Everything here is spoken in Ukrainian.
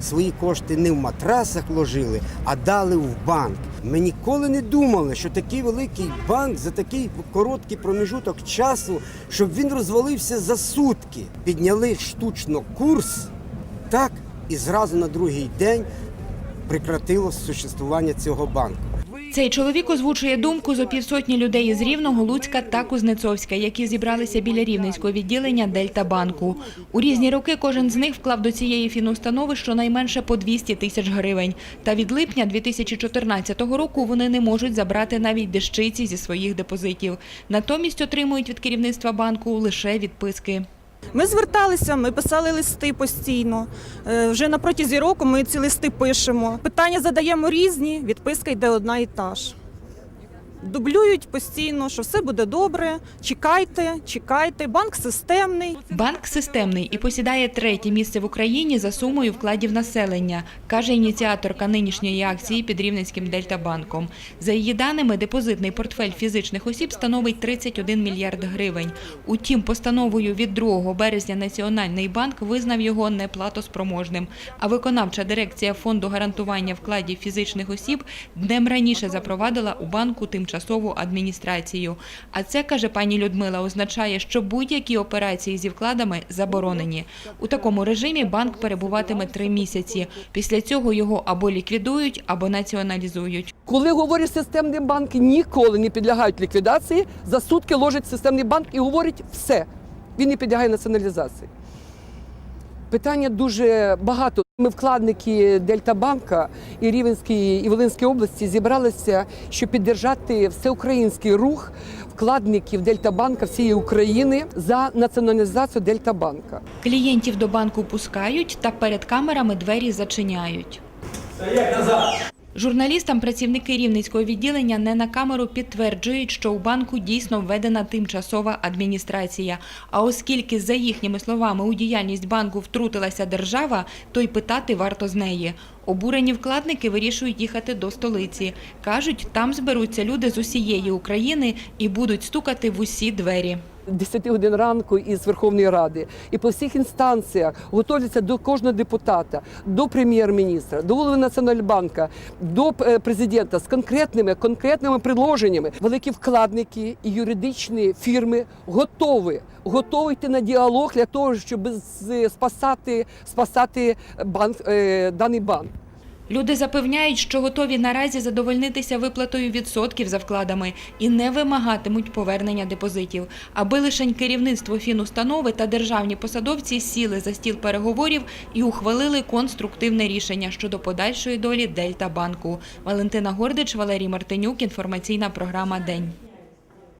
Свої кошти не в матрасах ложили, а дали в банк. Ми ніколи не думали, що такий великий банк за такий короткий проміжуток часу, щоб він розвалився за сутки. Підняли штучно курс, так, і зразу на другий день прекратило существування цього банку. Цей чоловік озвучує думку зо півсотні людей із Рівного, Луцька та Кузнецовська, які зібралися біля рівненського відділення Дельта банку. У різні роки кожен з них вклав до цієї фінустанови щонайменше по 200 тисяч гривень. Та від липня 2014 року вони не можуть забрати навіть дещиці зі своїх депозитів. Натомість отримують від керівництва банку лише відписки. Ми зверталися, ми писали листи постійно. Е, Вже на протязі року ми ці листи пишемо. Питання задаємо різні, відписка йде одна і та ж. Дублюють постійно, що все буде добре. Чекайте, чекайте. Банк системний. Банк системний і посідає третє місце в Україні за сумою вкладів населення, каже ініціаторка нинішньої акції під Рівненським Дельтабанком. За її даними, депозитний портфель фізичних осіб становить 31 мільярд гривень. Утім, постановою від 2 березня Національний банк визнав його неплатоспроможним. А виконавча дирекція фонду гарантування вкладів фізичних осіб днем раніше запровадила у банку тимчасову адміністрацію. А це, каже пані Людмила, означає, що будь-які операції зі вкладами заборонені. У такому режимі банк перебуватиме три місяці. Після цього його або ліквідують, або націоналізують. Коли говорять системні банки ніколи не підлягають ліквідації, за сутки ложить системний банк і говорить все. Він не підлягає націоналізації. Питання дуже багато. Ми вкладники Дельтабанка і Рівенської і Волинської області зібралися, щоб піддержати всеукраїнський рух вкладників Дельтабанка всієї України за націоналізацію Дельтабанка. Клієнтів до банку пускають та перед камерами двері зачиняють. Журналістам працівники рівненського відділення не на камеру підтверджують, що у банку дійсно введена тимчасова адміністрація. А оскільки, за їхніми словами, у діяльність банку втрутилася держава, то й питати варто з неї. Обурені вкладники вирішують їхати до столиці. Кажуть, там зберуться люди з усієї України і будуть стукати в усі двері. 10 годин ранку із Верховної Ради і по всіх інстанціях готуються до кожного депутата, до прем'єр-міністра, до голови Національбанка, до е, президента з конкретними конкретними предложеннями. Великі вкладники і юридичні фірми готові готові йти на діалог для того, щоб спасати спасати банк е, даний банк. Люди запевняють, що готові наразі задовольнитися виплатою відсотків за вкладами і не вимагатимуть повернення депозитів, аби лишень керівництво фінустанови та державні посадовці сіли за стіл переговорів і ухвалили конструктивне рішення щодо подальшої долі Дельта банку. Валентина Гордич, Валерій Мартинюк. Інформаційна програма День.